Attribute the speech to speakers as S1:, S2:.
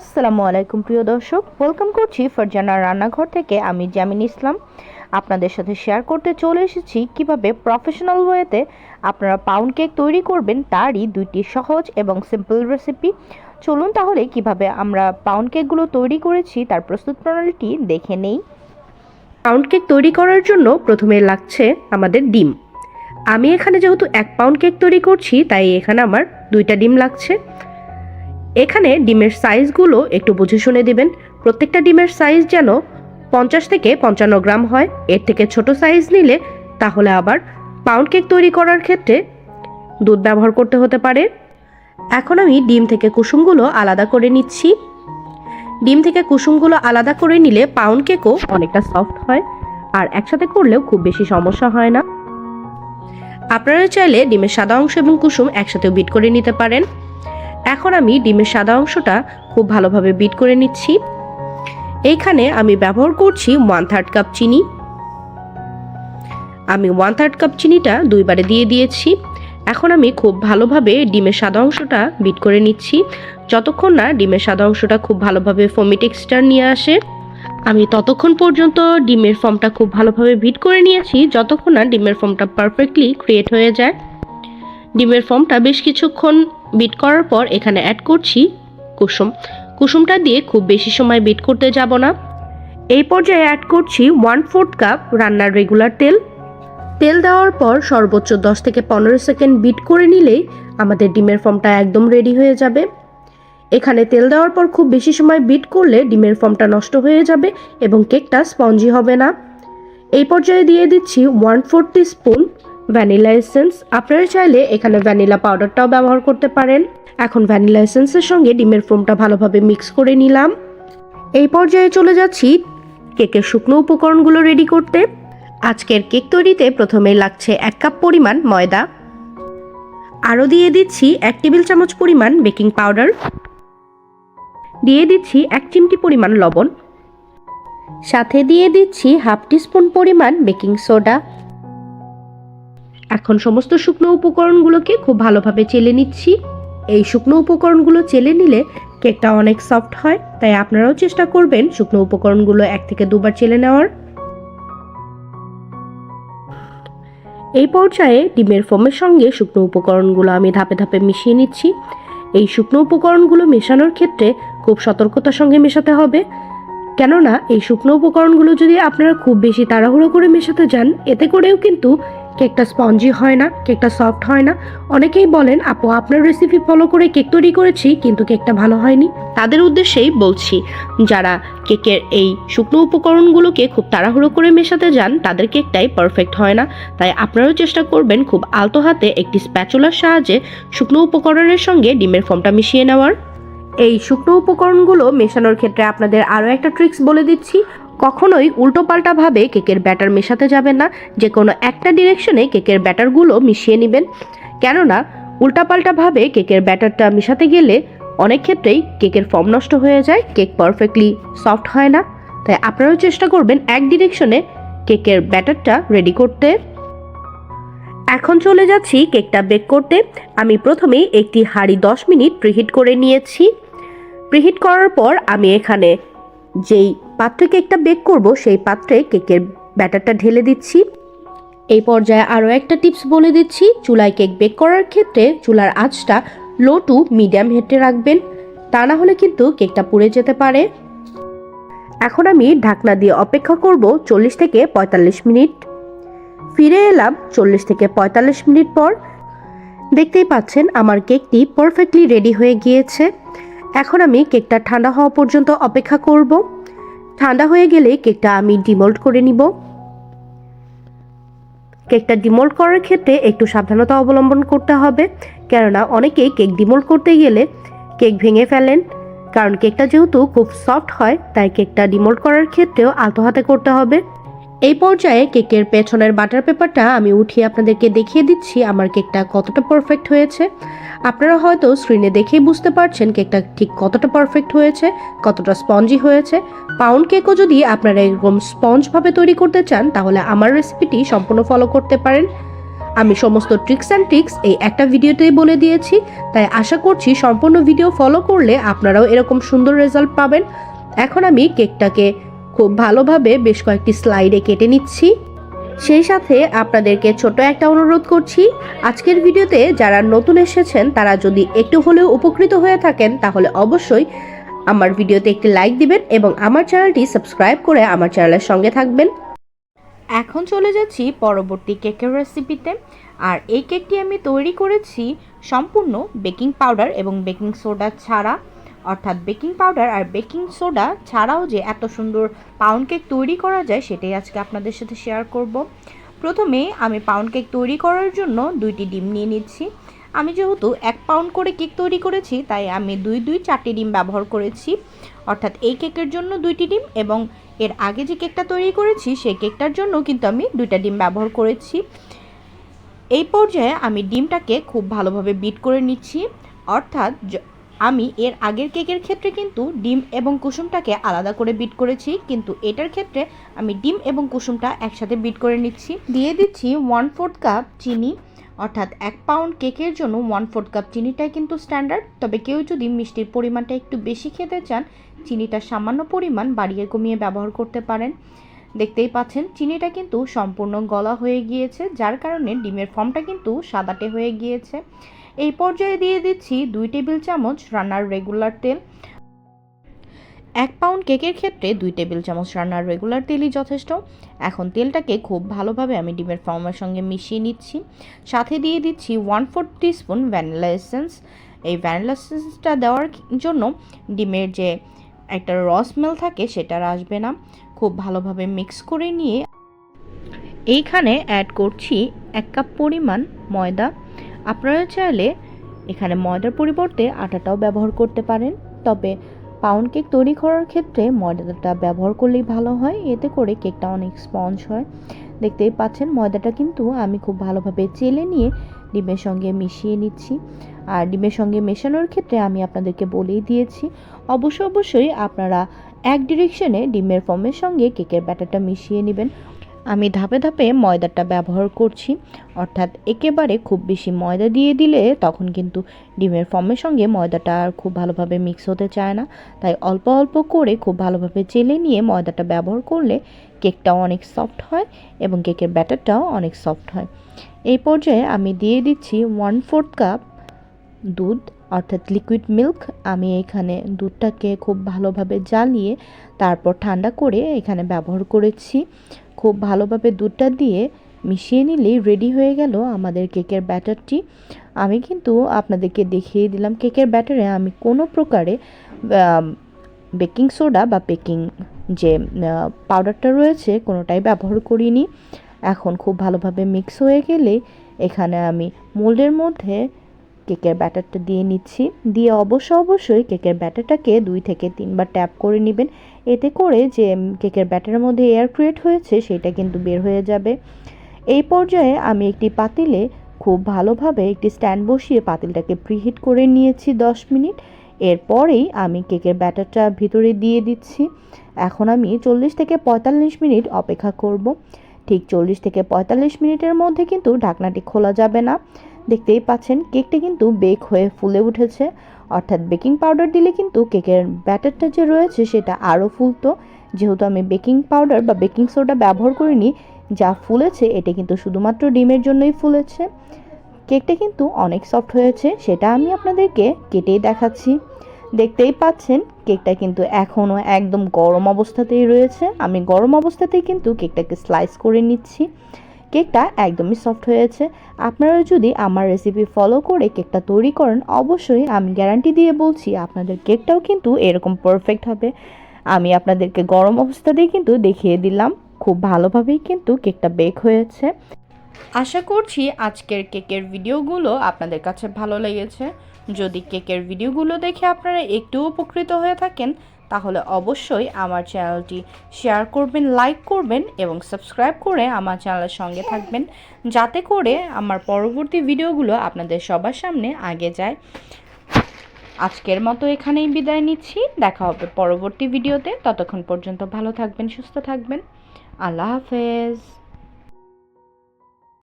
S1: আসসালামু আলাইকুম, প্রিয় দর্শক। ওয়েলকাম করছি ফারজানা রান্নাঘর থেকে আমি জামিন ইসলাম। আপনাদের সাথে শেয়ার করতে চলে এসেছি কীভাবে প্রফেশনাল ওয়েতে আপনারা পাউন্ড কেক তৈরি করবেন, তারই দুইটি সহজ এবং সিম্পল রেসিপি চলুন তাহলে কীভাবে আমরা পাউন্ড কেকগুলো তৈরি করেছি, তার প্রস্তুত প্রণালীটি দেখে নেই।
S2: পাউন্ড কেক তৈরি করার জন্য প্রথমে লাগছে আমাদের ডিম। আমি এখানে যেহেতু এক পাউন্ড কেক তৈরি করছি, তাই এখানে আমার দুইটা ডিম লাগছে। এখানে ডিমের সাইজগুলো একটু বুঝে শুনে দিবেন। প্রত্যেকটা ডিমের সাইজ যেন পঞ্চাশ থেকে পঞ্চান্ন গ্রাম হয়। এর থেকে ছোট সাইজ নিলে তাহলে আবার পাউন্ড কেক তৈরি করার ক্ষেত্রে দুধ ব্যবহার করতে হতে পারে। এখন আমি ডিম থেকে কুসুমগুলো আলাদা করে নিচ্ছি। ডিম থেকে কুসুমগুলো আলাদা করে নিলে পাউন্ড কেকও অনেকটা সফট হয় আর একসাথে করলেও খুব বেশি সমস্যা হয় না। আপনারা চাইলে ডিমের সাদা অংশ এবং কুসুম একসাথেও বিট করে নিতে পারেন। এখন আমি ডিমের সাদা অংশটা খুব ভালোভাবে বিট করে নিচ্ছি। এইখানে আমি ব্যবহার করছি ওয়ান থার্ড কাপ চিনি। আমি ওয়ান থার্ড কাপ চিনিটা দুইবারে দিয়ে দিয়েছি। এখন আমি খুব ভালোভাবে ডিমের সাদা অংশটা বিট করে নিচ্ছি। যতক্ষণ না ডিমের সাদা অংশটা খুব ভালোভাবে ফোমি টেক্সচার নিয়ে আসে। আমি ততক্ষণ পর্যন্ত ডিমের ফর্মটা খুব ভালোভাবে বিট করে নিয়েছি, যতক্ষণ না ডিমের ফর্মটা পারফেক্টলি ক্রিয়েট হয়ে যায়। ডিমের ফর্মটা বেশ কিছুক্ষণ বিট করার পর এখানে অ্যাড করছি কুসুম। কুসুমটা দিয়ে খুব বেশি সময় বিট করতে যাব না। এই পর্যায়ে অ্যাড করছি ওয়ান ফোর্থ কাপ রান্নার রেগুলার তেল। তেল দেওয়ার পর সর্বোচ্চ দশ থেকে পনেরো সেকেন্ড বিট করে নিলেই আমাদের ডিমের ফর্মটা একদম রেডি হয়ে যাবে। এখানে তেল দেওয়ার পর খুব বেশি সময় বিট করলে ডিমের ফর্মটা নষ্ট হয়ে যাবে এবং কেকটা স্পঞ্জি হবে না। এই পর্যায়ে দিয়ে দিচ্ছি one four spoon vanilla essence আপনারা চাইলে এখানে ভ্যানিলা পাউডারটাও ব্যবহার করতে পারেন। এখন ভ্যানিলা এসেন্সের সঙ্গে ডিমের ফোমটা ভালোভাবে মিক্স করে নিলাম। এই পর্যায়ে চলে যাচ্ছি কেকের শুকনো উপকরণগুলো রেডি করতে। আজকের কেক তৈরিতে প্রথমে লাগছে এক কাপ পরিমাণ ময়দা। আরও দিয়ে দিচ্ছি এক টেবিল চামচ পরিমাণ বেকিং পাউডার। দিয়ে দিচ্ছি এক চিমটি পরিমাণ লবণ। সাথে দিয়ে দিচ্ছি হাফ টিস্পুন পরিমাণ বেকিং সোডা। এখন সমস্ত শুকনো উপকরণগুলোকে খুব ভালোভাবে চেলে নিচ্ছি। এই শুকনো উপকরণগুলো চেলে নিলে কেকটা অনেক সফট হয়, তাই আপনারাও চেষ্টা করবেন শুকনো উপকরণগুলো এক থেকে দুবার চেলে নেওয়ার। এই পর্যায়ে ডিমের ফোমের সঙ্গে শুকনো উপকরণগুলো আমি ধাপে ধাপে মিশিয়ে নিচ্ছি। এই শুকনো উপকরণগুলো মেশানোর ক্ষেত্রে খুব সতর্কতার সঙ্গে মেশাতে হবে। কেননা, এই শুকনো উপকরণগুলো যদি আপনারা খুব বেশি তাড়াহুড়ো করে মেশাতে যান, এতে করেও কিন্তু কেকটা স্পঞ্জি হয় না, কেকটা সফট হয় না। অনেকেই বলেন, আপু, আপনার রেসিপি ফলো করে কেক তৈরি করেছি, কিন্তু কেকটা ভালো হয়নি। তাদের উদ্দেশ্যেই বলছি, যারা কেকের এই শুকনো উপকরণগুলোকে খুব তাড়াহুড়ো করে মেশাতে যান, তাদের কেকটাই পারফেক্ট হয় না। তাই আপনারাও চেষ্টা করবেন খুব আলতো হাতে একটি স্প্যাচুলার সাহায্যে শুকনো উপকরণের সঙ্গে ডিমের ফর্মটা মিশিয়ে নেওয়ার। এই শুকনো উপকরণগুলো মেশানোর ক্ষেত্রে আপনাদের আরও একটা ট্রিক্স বলে দিচ্ছি। কখনোই উল্টোপাল্টাভাবে কেকের ব্যাটার মেশাতে যাবেন না, যে কোনো একটা ডিরেকশনে কেকের ব্যাটারগুলো মিশিয়ে নেবেন। কেননা উল্টাপাল্টাভাবে কেকের ব্যাটারটা মেশাতে গেলে অনেক ক্ষেত্রেই কেকের ফর্ম নষ্ট হয়ে যায়, কেক পারফেক্টলি সফট হয় না। তাই আপনারাও চেষ্টা করবেন এক ডিরেকশনে কেকের ব্যাটারটা রেডি করতে। এখন চলে যাচ্ছি কেকটা বেক করতে। আমি প্রথমেই একটি হাঁড়ি দশ মিনিট প্রিহিট করে নিয়েছি। প্রিহিট করার পর আমি এখানে যেই পাত্রে কেকটা বেক করব, সেই পাত্রে কেকের ব্যাটারটা ঢেলে দিচ্ছি। এই পর্যায়ে আরও একটা টিপস বলে দিচ্ছি, চুলায় কেক বেক করার ক্ষেত্রে চুলার আঁচটা লো টু মিডিয়াম হেটে রাখবেন, তা না হলে কিন্তু কেকটা পুড়ে যেতে পারে। এখন আমি ঢাকনা দিয়ে অপেক্ষা করব চল্লিশ থেকে পঁয়তাল্লিশ মিনিট। ফিরে এলাম চল্লিশ থেকে পঁয়তাল্লিশ মিনিট পর। দেখতেই পাচ্ছেন আমার কেকটি পারফেক্টলি রেডি হয়ে গিয়েছে। এখন আমি কেকটা ঠান্ডা হওয়া পর্যন্ত অপেক্ষা করব। ঠান্ডা হয়ে গেলে কেকটা আমি ডিমোল্ড করে নিব। কেকটা ডিমোল্ড করার ক্ষেত্রে একটু সাবধানতা অবলম্বন করতে হবে, কেননা অনেকেই কেক ডিমোল্ড করতে গেলে কেক ভেঙে ফেলেন। কারণ কেকটা যেহেতু খুব সফট হয়, তাই কেকটা ডিমোল্ড করার ক্ষেত্রেও আলতো হাতে করতে হবে। এই পর্যায়ে কেকের পেছনের বাটার পেপারটা আমি উঠিয়ে আপনাদেরকে দেখিয়ে দিচ্ছি আমার কেকটা কতটা পারফেক্ট হয়েছে। আপনারা হয়তো স্ক্রিনে দেখেই বুঝতে পারছেন কেকটা ঠিক কতটা পারফেক্ট হয়েছে, কতটা স্পঞ্জি হয়েছে। পাউন্ড কেকও যদি আপনারা এরকম স্পঞ্জভাবে তৈরি করতে চান, তাহলে আমার রেসিপিটি সম্পূর্ণ ফলো করতে পারেন। আমি সমস্ত ট্রিক্স অ্যান্ড ট্রিক্স এই একটা ভিডিওতেই বলে দিয়েছি, তাই আশা করছি সম্পূর্ণ ভিডিও ফলো করলে আপনারাও এরকম সুন্দর রেজাল্ট পাবেন। এখন আমি কেকটাকে খুব ভালোভাবে বেশ কয়েকটি স্লাইডে কেটে নিচ্ছি। সেই সাথে আপনাদেরকে ছোট একটা অনুরোধ করছি, আজকের ভিডিওতে যারা নতুন এসেছেন, তারা যদি একটু হলেও উপকৃত হয়ে থাকেন, তাহলে অবশ্যই আমার ভিডিওতে একটি লাইক দিবেন এবং আমার চ্যানেলটি সাবস্ক্রাইব করে আমার চ্যানেলের সঙ্গে থাকবেন।
S1: এখন চলে যাচ্ছি পরবর্তী কেকের রেসিপিতে। আর এই কেকটি আমি তৈরি করেছি সম্পূর্ণ বেকিং পাউডার এবং বেকিং সোডা ছাড়া। অর্থাৎ বেকিং পাউডার আর বেকিং সোডা ছাড়াও যে এত সুন্দর পাউন্ড কেক তৈরি করা যায়, সেটাই আজকে আপনাদের সাথে শেয়ার করব। প্রথমে আমি পাউন্ড কেক তৈরি করার জন্য দুইটি ডিম নিয়ে নিচ্ছি। আমি যেহেতু এক পাউন্ড করে কেক তৈরি করেছি, তাই আমি দুই দুই, চারটি ডিম ব্যবহার করেছি। অর্থাৎ এই কেকের জন্য দুইটি ডিম এবং এর আগে যে কেকটা তৈরি করেছি, সেই কেকটার জন্য কিন্তু আমি দুইটা ডিম ব্যবহার করেছি। এই পর্যায়ে আমি ডিমটাকে খুব ভালোভাবে বিট করে নিচ্ছি। অর্থাৎ আমি এর আগের কেকের ক্ষেত্রে কিন্তু ডিম এবং কুসুমটাকে আলাদা করে বিট করেছি, কিন্তু এটার ক্ষেত্রে আমি ডিম এবং কুসুমটা একসাথে বিট করে নিচ্ছি। দিয়ে দিচ্ছি ওয়ান ফোর্থ কাপ চিনি, অর্থাৎ এক পাউন্ড কেকের জন্য ওয়ান ফোর্থ কাপ চিনিটাই কিন্তু স্ট্যান্ডার্ড। তবে কেউ যদি মিষ্টির পরিমাণটা একটু বেশি খেতে চান, চিনিটা সামান্য পরিমাণ বাড়িয়ে কমিয়ে ব্যবহার করতে পারেন। দেখতেই পাচ্ছেন, চিনিটা কিন্তু সম্পূর্ণ গলা হয়ে গিয়েছে, যার কারণে ডিমের ফর্মটা কিন্তু সাদাটে হয়ে গিয়েছে। এই পর্যায়ে দিয়ে দিচ্ছি দুই টেবিল চামচ রান্নার রেগুলার তেল। এক পাউন্ড কেকের ক্ষেত্রে দুই টেবিল চামচ রান্নার রেগুলার তেলই যথেষ্ট। এখন তেলটাকে খুব ভালোভাবে আমি ডিমের ফর্মের সঙ্গে মিশিয়ে নিচ্ছি। সাথে দিয়ে দিচ্ছি one four spoon vanilla essence. এই ভ্যানিলা এসেন্সটা দেওয়ার জন্য ডিমের যে একটা র স্মেল থাকে সেটা আসবে না। খুব ভালোভাবে মিক্স করে নিয়ে এইখানে অ্যাড করছি এক কাপ পরিমাণ ময়দা। আপনারা চাইলে এখানে ময়দার পরিবর্তে আটাটাও ব্যবহার করতে পারেন। তবে পাউন্ড কেক তৈরি করার ক্ষেত্রে ময়দাটা ব্যবহার করলেই ভালো হয়। এতে করে কেকটা অনেক স্পঞ্জ হয়। দেখতেই পাচ্ছেন, ময়দাটা কিন্তু আমি খুব ভালোভাবে চেলে নিয়ে ডিমের সঙ্গে মিশিয়ে নিচ্ছি। আর ডিমের সঙ্গে মেশানোর ক্ষেত্রে আমি আপনাদেরকে বলেই দিয়েছি অবশ্যই অবশ্যই আপনারা এক ডিরেকশনে ডিমের ফর্মের সঙ্গে কেকের ব্যাটারটা মিশিয়ে নেবেন। আমি ধাপে ধাপে ময়দাটা ব্যবহার করছি। অর্থাৎ একেবারে খুব বেশি ময়দা দিয়ে দিলে তখন কিন্তু ডিমের ফর্মের সঙ্গে ময়দাটা আর খুব ভালোভাবে মিক্স হতে চায় না। তাই অল্প অল্প করে খুব ভালোভাবে চেলে নিয়ে ময়দাটা ব্যবহার করলে কেকটাও অনেক সফট হয় এবং কেকের ব্যাটারটাও অনেক সফট হয়। এই পর্যায়ে আমি দিয়ে দিচ্ছি ওয়ান ফোর্থ কাপ দুধ, অর্থাৎ লিকুইড মিল্ক আমি এখানে দুধটাকে খুব ভালোভাবে জ্বালিয়ে তারপর ঠান্ডা করে এখানে ব্যবহার করেছি। খুব ভালোভাবে দুধটা দিয়ে মিশিয়ে নিলেই রেডি হয়ে গেল আমাদের কেকের ব্যাটারটি আমি কিন্তু আপনাদেরকে দেখিয়ে দিলাম কেকের ব্যাটারে আমি কোনো প্রকারে বেকিং সোডা বা বেকিং যে পাউডারটা রয়েছে কোনোটাই ব্যবহার করিনি। এখন খুব ভালোভাবে মিক্স হয়ে গেলে এখানে আমি মোল্ডের মধ্যে কেকের ব্যাটারটা দিয়ে নিচ্ছি। দিয়ে অবশ্য অবশ্যই কেকের ব্যাটারটাকে দুই থেকে তিনবার ট্যাপ করে নেবেন। এতে করে যে কেকের ব্যাটারের মধ্যে এয়ার ক্রিয়েট হয়েছে, সেটা কিন্তু বের হয়ে যাবে। এই পর্যায়ে আমি একটি পাতিলে খুব ভালোভাবে একটি স্ট্যান্ড বসিয়ে পাতিলটাকে প্রিহিট করে নিয়েছি দশ মিনিট। এরপরেই আমি কেকের ব্যাটারটা ভিতরে দিয়ে দিচ্ছি। এখন আমি চল্লিশ থেকে পঁয়তাল্লিশ মিনিট অপেক্ষা করব। ঠিক চল্লিশ থেকে পঁয়তাল্লিশ মিনিটের মধ্যে কিন্তু ঢাকনাটি খোলা যাবে না। দেখতেই পাচ্ছেন কেকটা কিন্তু বেক হয়ে ফুলে উঠেছে। অর্থাৎ বেকিং পাউডার দিলে কিন্তু কেকের ব্যাটারটা যে রয়েছে সেটা আরও ফুলতো। যেহেতু আমি বেকিং পাউডার বা বেকিং সোডা ব্যবহার করিনি, যা ফুলেছে এটা কিন্তু শুধুমাত্র ডিমের জন্যই ফুলেছে। কেকটা কিন্তু অনেক সফট হয়েছে, সেটা আমি আপনাদেরকে কেটেই দেখাচ্ছি। দেখতেই পাচ্ছেন কেকটা কিন্তু এখনও একদম গরম অবস্থাতেই রয়েছে। আমি গরম অবস্থাতেই কিন্তু কেকটাকে স্লাইস করে নিচ্ছি। কেকটা একদমই সফট হয়েছে। আপনারা যদি আমার রেসিপি ফলো করে কেকটা তৈরি করেন, অবশ্যই আমি গ্যারান্টি দিয়ে বলছি আপনাদের কেকটাও কিন্তু এরকম পারফেক্ট হবে। আমি আপনাদেরকে গরম অবস্থাতেই কিন্তু দেখিয়ে দিলাম, খুব ভালোভাবেই কিন্তু কেকটা বেক হয়েছে। আশা করছি আজকের কেকের ভিডিওগুলো আপনাদের কাছে ভালো লেগেছে। যদি কেকের ভিডিওগুলো দেখে আপনারা একটু উপকৃত হয়ে থাকেন তাহলে অবশ্যই আমার চ্যানেলটি শেয়ার করবেন, লাইক করবেন এবং সাবস্ক্রাইব করে আমার চ্যানেলের সঙ্গে থাকবেন। যাতে করে আমার পরবর্তী ভিডিওগুলো আপনাদের সবার সামনে আগে যায়। আজকের মতো এখানেই বিদায় নিচ্ছি। দেখা হবে পরবর্তী ভিডিওতে। ততক্ষণ পর্যন্ত ভালো থাকবেন, সুস্থ থাকবেন। আল্লাহ হাফেজ।